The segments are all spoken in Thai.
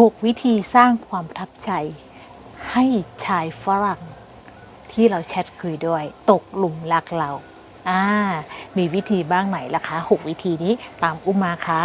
6 วิธีสร้างความประทับใจ ให้ชายฝรั่ง ที่เราแชทคุยด้วย ตกหลุมรักเรา อ่า มีวิธีบ้างไหนล่ะคะ 6 วิธีนี้ตามอุ้มมาค่ะ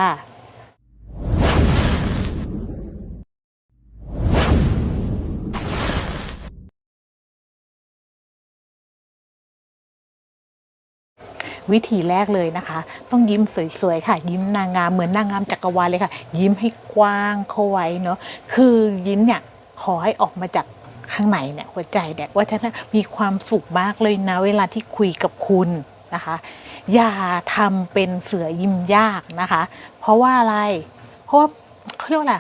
วิธีแรกเลยนะคะ ต้องยิ้มสวยๆค่ะ ยิ้มนางงามเหมือนนางงามจักรวาลเลยค่ะ ยิ้มให้กว้างเข้าไว้เนาะคือยิ้มเนี่ยขอให้ออกมาจากข้างในเนี่ยหัวใจเนี่ยว่าท่านมีความสุขมากเลยนะ เวลาที่คุยกับคุณนะคะ อย่าทำเป็นเสือยิ้มยากนะคะ เพราะว่าอะไร เพราะว่าเขาเรียกว่าอะไร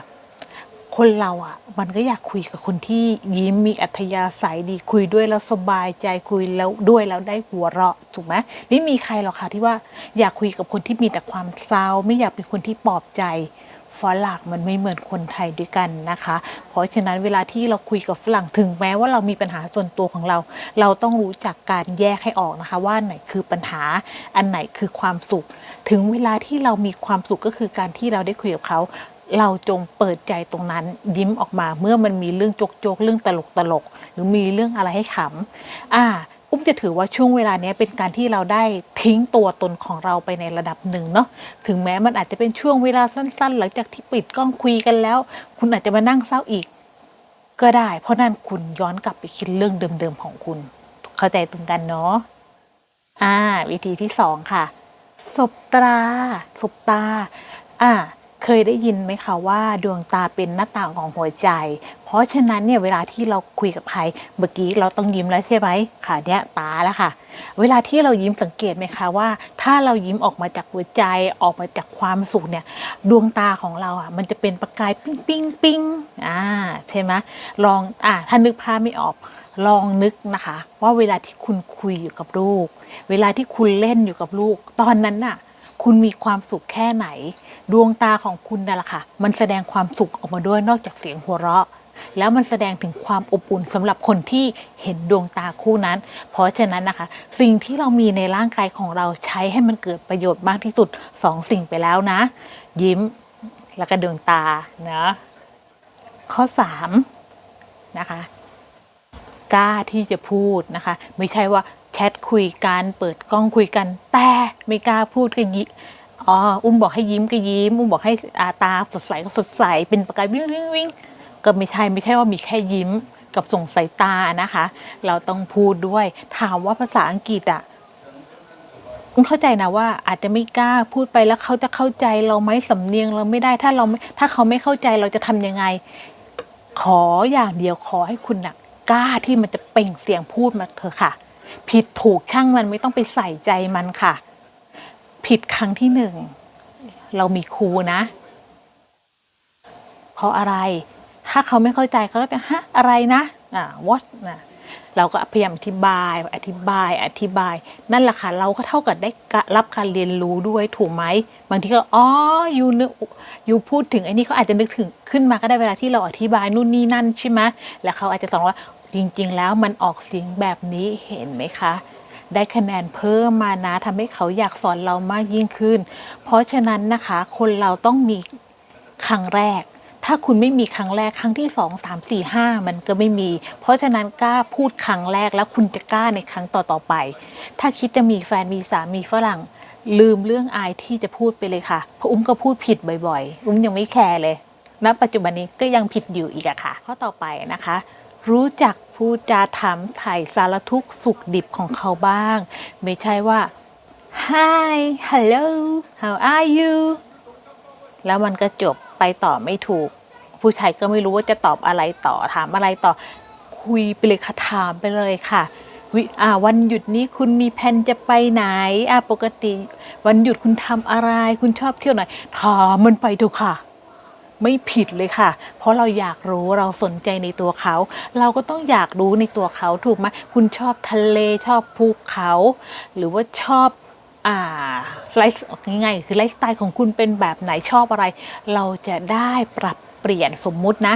คนเราอะ มันก็อยากคุยกับคนที่ยิ้มมีอัธยาศัยดีคุยด้วยแล้วสบายใจคุยแล้วด้วยแล้วได้หัวเราะถูกไหมไม่มีใครหรอกค่ะที่ว่าอยากคุยกับคนที่มีแต่ความเศร้า ไม่อยากเป็นคนที่ปลอบใจฝรั่งมันไม่เหมือนคนไทยด้วยกันนะคะ เพราะฉะนั้นเวลาที่เราคุยกับฝรั่งถึงแม้ว่าเรามีปัญหาส่วนตัวของเรา เราต้องรู้จักการแยกให้ออกนะคะ ว่าอันไหนคือปัญหาอันไหนคือความสุข ถึงเวลาที่เรามีความสุขก็คือการที่เราได้คุยกับเขา เราจงเปิดใจตรงนั้นยิ้มออกมาเมื่อมันมีเรื่องโจกๆเรื่องตลกตลกๆหรือมีเรื่องอะไรให้ขำอ่าอุ้มจะถือว่าช่วงเวลานี้เป็นการที่เราได้ทิ้งตัวตนของเราไปในระดับหนึ่งเนาะถึงแม้มันอาจจะเป็นช่วงเวลาสั้น ๆ หลังจากที่ปิดกล้องคุยกันแล้ว คุณอาจจะมานั่งเศร้าอีก ก็ได้ เพราะนั่นคุณย้อนกลับไปคิดเรื่องเดิมๆของคุณ เข้าใจตรงกันเนาะอ่า วิธีที่สองค่ะสบตาสบตา อ่า เคยได้ยินไหมคะว่าดวงตาเป็นหน้าต่างของหัวใจ เพราะฉะนั้นเนี่ยเวลาที่เราคุยกับใครเมื่อกี้เราต้องยิ้มแล้วใช่ไหมค่ะเนี่ยตาแล้วค่ะ เวลาที่เรายิ้มสังเกตไหมคะว่า ถ้าเรายิ้มออกมาจากหัวใจออกมาจากความสุขเนี่ยดวงตาของเราอะมันจะเป็นประกายปิ้งปิ้งปิ้งอ่าใช่ไหมลองอ่าถ้านึกภาพไม่ออกลองนึกนะคะ ว่าเวลาที่คุณคุยอยู่กับลูก เวลาที่คุณเล่นอยู่กับลูก ตอนนั้นน่ะ คุณมีความสุขแค่ไหน ดวงตาของคุณนั่นแหละค่ะ มันแสดงความสุขออกมาด้วยนอกจากเสียงหัวเราะ แล้วมันแสดงถึงความอบอุ่นสำหรับคนที่เห็นดวงตาคู่นั้น เพราะฉะนั้นนะคะ สิ่งที่เรามีในร่างกายของเราใช้ให้มันเกิดประโยชน์มากที่สุดสองสิ่งไปแล้วนะ ยิ้มแล้วก็ดวงตานะข้อสามนะคะกล้าที่จะพูดนะคะ ไม่ใช่ว่า ชทคุยกันเปิดกล้องคุยกัน แต่ไม่กล้าพูดก็ยิอ๋ออุ้มบอกให้ยิ้มก็ยิ้ม อุ้มบอกให้อาตาสดใสก็สดใส เป็นประกายวิ่งวิ่งวิ่งก็ไม่ใช่ไม่ใช่ว่ามีแค่ยิ้มกับส่งสายตานะคะ เราต้องพูดด้วย ถามว่าภาษาอังกฤษอะเข้าใจนะว่าอาจจะไม่กล้าพูดไปแล้วเขาจะเข้าใจเราไหมสำเนียงเราไม่ได้ถ้าเราถ้าเขาไม่เข้าใจเราจะทำยังไง ขออย่างเดียวขอให้คุณนะกล้าที่มันจะเปล่งเสียงพูดมาเถอะค่ะ ผิดถูกช่างมันไม่ต้องไปใส่ใจมันค่ะ ผิดครั้งที่หนึ่ง เรามีครูนะ เพราะอะไร ถ้าเขาไม่เข้าใจเขาก็จะฮะอะไรนะอ่า what นะเราก็พยายามอธิบาย อธิบาย อธิบาย นั่นแหละค่ะ เราก็เท่ากับได้รับการเรียนรู้ด้วยถูกไหม บางทีก็ อ๋อ อยู่นึกยูพูดถึงไอ้นี่เขาอาจจะนึกถึงขึ้นมาก็ได้เวลาที่เราอธิบายนู่นนี่นั่นใช่ไหมแล้วเขาอาจจะสอนว่า จริง ๆ แล้วมันออกเสียงแบบนี้เห็นไหมคะ ได้คะแนนเพิ่มมานะทำให้เขาอยากสอนเรามากยิ่งขึ้น เพราะฉะนั้นนะคะคนเราต้องมีครั้งแรก ถ้าคุณไม่มีครั้งแรกครั้งที่สองสามสี่ห้ามันก็ไม่มี เพราะฉะนั้นกล้าพูดครั้งแรกแล้วคุณจะกล้าในครั้งต่อๆไป ถ้าคิดจะมีแฟนมีสามีฝรั่งลืมเรื่องอายที่จะพูดไปเลยค่ะ เพราะอุ้มก็พูดผิดบ่อยๆ อุ้มยังไม่แคร์เลย ณ ปัจจุบันนี้ก็ยังผิดอยู่อีกอะค่ะ ข้อต่อไปนะคะ รู้จัก พูดจาถามถ่ายสารทุกข์สุขดิบของเขาบ้าง ไม่ใช่ว่า Hi Hello How are you แล้วมันก็จบไปต่อไม่ถูก ผู้ชายก็ไม่รู้ว่าจะตอบอะไรต่อถามอะไรต่อ คุยไปเลยค่ะถามไปเลยค่ะวิอ่าวันหยุดนี้คุณมีแผนจะไปไหนอ่าปกติ วันหยุดคุณทำอะไร คุณชอบเที่ยวไหนถามมันไปเถอะค่ะ ไม่ผิดเลยค่ะ เพราะเราอยากรู้เราสนใจในตัวเขา เราก็ต้องอยากรู้ในตัวเขาถูกไหมคุณชอบทะเลชอบภูเขา หรือว่าชอบอ่าไลฟ์ง่ายๆคือไลฟ์สไตล์ของคุณเป็นแบบไหนชอบอะไร เราจะได้ปรับเปลี่ยนสมมุตินะ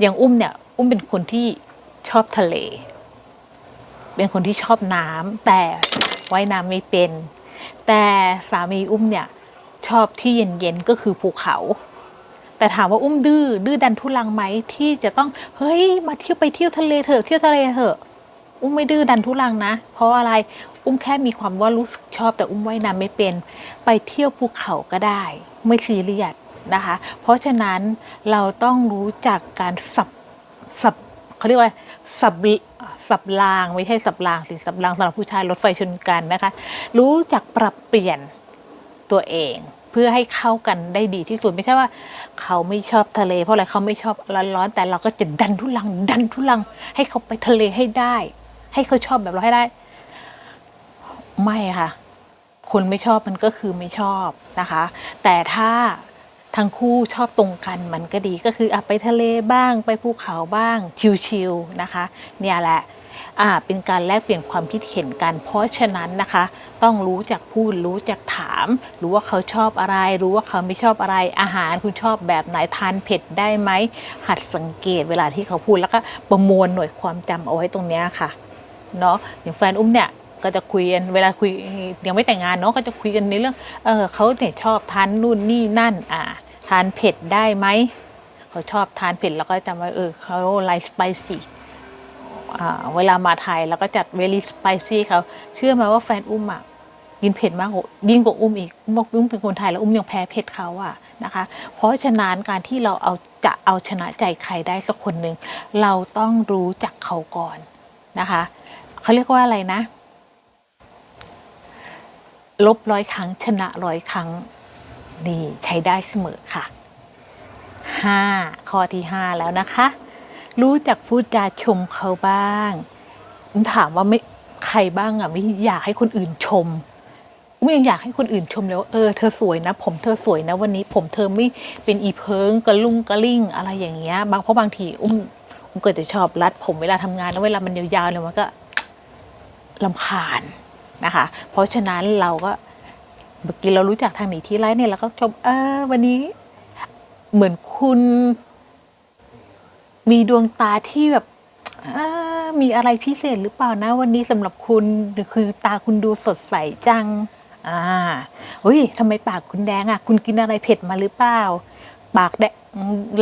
อย่างอุ้มเนี่ย อุ้มเป็นคนที่ชอบทะเล เป็นคนที่ชอบน้ำแต่ว่ายน้ำไม่เป็น แต่สามีอุ้มเนี่ยชอบที่เย็นๆก็คือภูเขา แต่ถามว่าอุ้มดื้อดื้อดันทุลังไหมที่จะต้องเฮ้ยมาเที่ยวไปเที่ยวทะเลเถอะเที่ยวทะเลเถอะ อุ้มไม่ดื้อดันทุลังนะ เพราะอะไรอุ้มแค่มีความว่ารู้สึกชอบแต่อุ้มว่ายน้ำไม่เป็น ไปเที่ยวภูเขาก็ได้ ไม่ซีเรียสนะคะ เพราะฉะนั้นเราต้องรู้จักการสับสับเขาเรียกว่าสับสับรางไม่ใช่สับรางสิสับรางสำหรับผู้ชายรถไฟชนกันนะคะ รู้จักปรับเปลี่ยนตัวเอง เพื่อให้เข้ากันได้ดีที่สุดไม่ใช่ว่า เขาไม่ชอบทะเล เพราะอะไรเขาไม่ชอบร้อนๆแต่เราก็จะดันทุลัง ดันทุลัง ให้เขาไปทะเลให้ได้ ให้เขาชอบแบบเราให้ได้ ไม่ค่ะ คนไม่ชอบมันก็คือไม่ชอบนะคะ แต่ถ้าทั้งคู่ชอบตรงกันมันก็ดีก็คืออไปทะเลบ้างไปภูเขาบ้างชิลๆนะคะ เนี่ยแหละ เป็นการแลกเปลี่ยนความคิดเห็นกัน เพราะฉะนั้นนะคะ ต้องรู้จักพูดรู้จักถาม รู้ว่าเขาชอบอะไร รู้ว่าเขาไม่ชอบอะไรอาหารคุณชอบแบบไหนทานเผ็ดได้ไหม หัดสังเกตเวลาที่เขาพูดแล้วก็ประมวลหน่วยความจำเอาไว้ตรงนี้ค่ะเนาะอย่างแฟนอุ้มเนี่ยก็จะคุยกันเวลาคุยยังไม่แต่งงานเนาะก็จะคุยกันในเรื่องเออเขาเนี่ยชอบทานนู่นนี่นั่นอ่าทานเผ็ดได้ไหมเขาชอบทานเผ็ดแล้วก็จำไว้เออเขาไลฟ์สไปซี่ เวลามาไทยเราก็จัดเวลี่สไปซี่เขาเชื่อไหมว่าแฟนอุ้มอะกินเผ็ดมากยิ่งกว่าอุ้มอีกอุ้มบอกอุ้มเป็นคนไทยแล้วอุ้มยังแพ้เผ็ดเขาอะนะคะ เพราะฉะนั้นการที่เราเอาจะเอาชนะใจใครได้สักคนหนึ่งเราต้องรู้จักเขาก่อนนะคะเขาเรียกว่าอะไรนะ ลบร้อยครั้งชนะร้อยครั้งนี่ใช้ได้เสมอค่ะห้าข้อที่ห้าแล้วนะคะ รู้จักพูดจาชมเขาบ้างผมถามว่าไม่ใครบ้างอะไม่อยากให้คนอื่นชมอุ้มยังอยากให้คนอื่นชมเลยว่าเออเธอสวยนะ ผมเธอสวยนะ วันนี้ผมเธอไม่เป็นอีเพิงกระลุ่งกระลิ่งอะไรอย่างเงี้ยบางเพราะบางทีอุ้มอุ้มเก็จะชอบรัด ผมเวลาทำงานแล้วเวลามันยาวๆเลยมันก็ลำคาญนะคะ เพราะฉะนั้นเราก็เมื่อกี้เรารู้จักทางหนีที่ไรเนี่ยเราก็ชมเออวันนี้เหมือนคุณ มีดวงตาที่แบบมีอะไรพิเศษหรือเปล่านะ วันนี้สำหรับคุณหรือคือตาคุณดูสดใสจัง อ่าเฮ้ยทำไมปากคุณแดงอะ คุณกินอะไรเผ็ดมาหรือเปล่า ปากแดง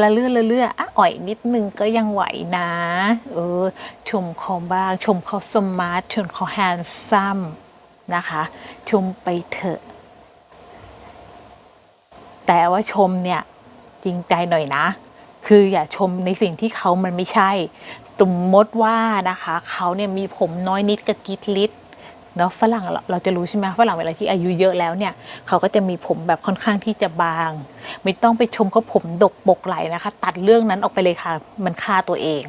ละเลื่อละเลื่ออะอ่อยนิดนึงก็ยังไหวนะ เออ ชมเขาบ้าง ชมเขาสมาร์ทชมเขาแฮนซัมนะคะ ชมไปเถอะ แต่ว่าชมเนี่ย จริงใจหน่อยนะ คืออย่าชมในสิ่งที่เขามันไม่ใช่สมมติว่านะคะเขาเนี่ยมีผมน้อยนิดกับกิดลิดเนาะฝรั่งเราจะรู้ใช่ไหมฝรั่งเวลาที่อายุเยอะแล้วเนี่ยเขาก็จะมีผมแบบค่อนข้างที่จะบาง ไม่ต้องไปชมเขาผมดกบกไหลนะคะ ตัดเรื่องนั้นออกไปเลยค่ะมันฆ่าตัวเอง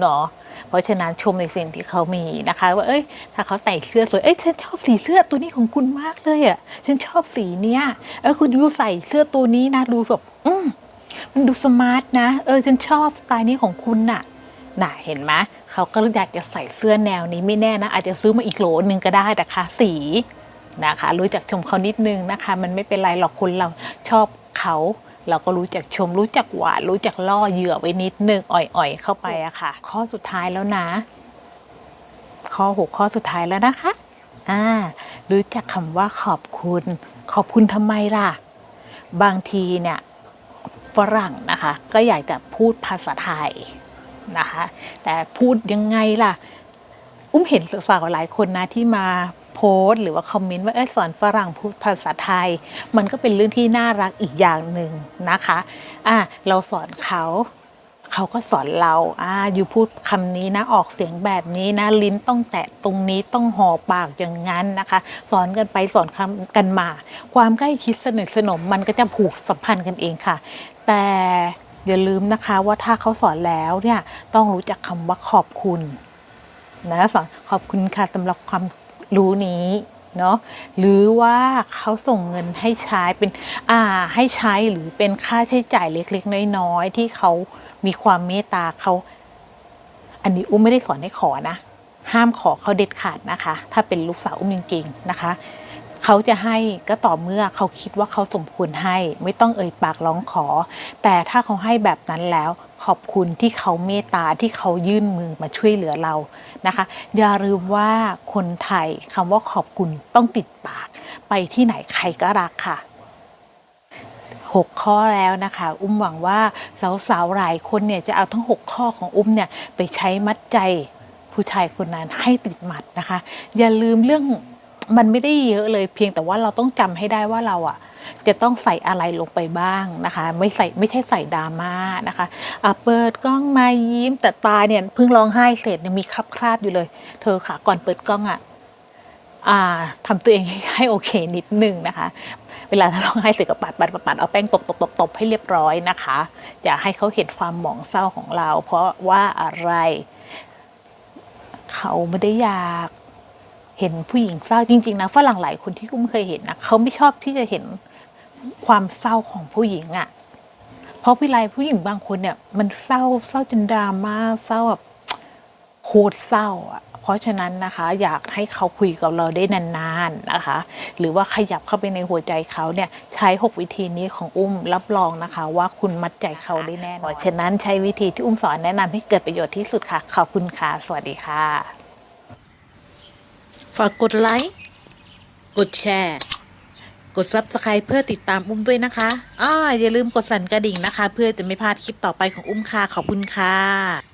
เนาะเพราะฉะนั้นชมในสิ่งที่เขามีนะคะ ว่าเอ้ย ถ้าเขาใส่เสื้อสวยเอ้ยฉันชอบสีเสื้อตัวนี้ของคุณมากเลยอะ่ะฉันชอบสีเนี้ยเออคุณดูใส่เสื้อตัวนี้นะดูแบบอืม มันดูสมาร์ทนะ เออฉันชอบสไตล์นี้ของคุณน่ะน่ะเห็นไหมเขาก็อยากจะใส่เสื้อแนวนี้ไม่แน่นะ อาจจะซื้อมาอีกโหลนึงก็ได้แต่คะสีนะคะ รู้จักชมเขานิดนึงนะคะ มันไม่เป็นไรหรอกคุณเราชอบเขาเราก็รู้จักชมรู้จักหวานรู้จักล่อเหยื่อไว้นิดนึงอ่อยๆ เข้าไปอะค่ะ ข้อสุดท้ายแล้วนะ ข้อหกข้อสุดท้ายแล้วนะคะอ่ารู้จักคำว่าขอบคุณ ขอบคุณทำไมล่ะ บางทีเนี่ย ฝรั่งนะคะ ก็อยากจะพูดภาษาไทยนะคะ แต่พูดยังไงล่ะ อุ้มเห็นฝากหลายคนนะที่มาโพสหรือว่าคอมเมนต์ว่าเออสอนฝรั่งพูดภาษาไทย มันก็เป็นเรื่องที่น่ารักอีกอย่างหนึ่งนะคะอะเราสอนเขาเขาก็สอนเราอ่าอยู่พูดคำนี้นะออกเสียงแบบนี้นะ ลิ้นต้องแตะตรงนี้ต้องห่อปากอย่างนั้นนะคะ สอนกันไปสอนคำกันมา ความใกล้ชิดสนิทสนมมันก็จะผูกสัมพันธ์กันเองค่ะ แต่อย่าลืมนะคะว่าถ้าเขาสอนแล้วเนี่ยต้องรู้จักคำว่าขอบคุณนะสอนขอบคุณค่ะสำหรับความรู้นี้เนาะหรือว่าเขาส่งเงินให้ใช้เป็นอ่าให้ใช้หรือเป็นค่าใช้จ่ายเล็กๆ น้อยๆ ที่เขามีความเมตตาเขา อันนี้อุ้มไม่ได้สอนให้ขอนะ ห้ามขอเขาเด็ดขาดนะคะ ถ้าเป็นลูกสาวอุ้มจริงๆนะคะ เขาจะให้ก็ต่อเมื่อเขาคิดว่าเขาสมควรให้ ไม่ต้องเอ่ยปากร้องขอ แต่ถ้าเขาให้แบบนั้นแล้วขอบคุณที่เขาเมตตาที่เขายื่นมือมาช่วยเหลือเรานะคะ อย่าลืมว่าคนไทยคำว่าขอบคุณต้องติดปาก ไปที่ไหนใครก็รักค่ะ6 ข้อแล้วนะคะ อุ้มหวังว่าสาวๆหลายคนเนี่ยจะเอาทั้ง 6 ข้อของอุ้มเนี่ยไปใช้มัดใจผู้ชายคนนั้นให้ติดหมัดนะคะ อย่าลืมเรื่อง มันไม่ได้เยอะเลยเพียงแต่ว่าเราต้องจำให้ได้ว่าเราอะจะต้องใส่อะไรลงไปบ้างนะคะ ไม่ใส่ไม่ใช่ใส่ดราม่านะคะะเปิดกล้องมายิ้มแต่ตาเนี่ยเพิ่งร้องไห้เสร็จมีคราบคราบอยู่เลย เธอค่ะก่อนเปิดกล้องอะอ่าทำตัวเองให้ให้โอเคนิดนึงนะคะ เวลาร้องไห้เสร็จก็ปัดปัดปัดปัดเอาแป้งตบตบตบตบให้เรียบร้อยนะคะอย่าให้เขาเห็นความหมองเศร้าของเรา เพราะว่าอะไร เขาไม่ได้อยาก เห็นผู้หญิงเศร้าจริง ๆนะฝรั่งหลายคนที่กุ้มเคยเห็นนะเขาไม่ชอบที่จะเห็นความเศร้าของผู้หญิงอะ่ะ เพราะวิไลผู้หญิงบางคนเนี่ย มันเศร้าเศร้าจนดราม่าเศร้าแบบโคตรเศร้าอะเพราะฉะนั้นนะคะ อยากให้เขาคุยกับเราได้นานๆนะคะ หรือว่าขยับเข้าไปในหัวใจเขาเนี่ยใช้ 6 วิธีนี้ของอุ้มรับรองนะคะ ว่าคุณมัดใจเขาได้แน่นอนเพราะฉะนั้นใช้วิธีที่อุ้มสอนแนะนำให้เกิดประโยชน์ที่สุดค่ะ ขอบคุณค่ะ สวัสดีค่ะากกดไลค์ กดแชร์ กด Subscribe เพื่อติดตามอุ้มด้วยนะคะอ้าอย่าลืมกดสั่นกระดิ่งนะคะ เพื่อจะไม่พลาดคลิปต่อไปของอุ้มค่ะ ขอบคุณค่ะ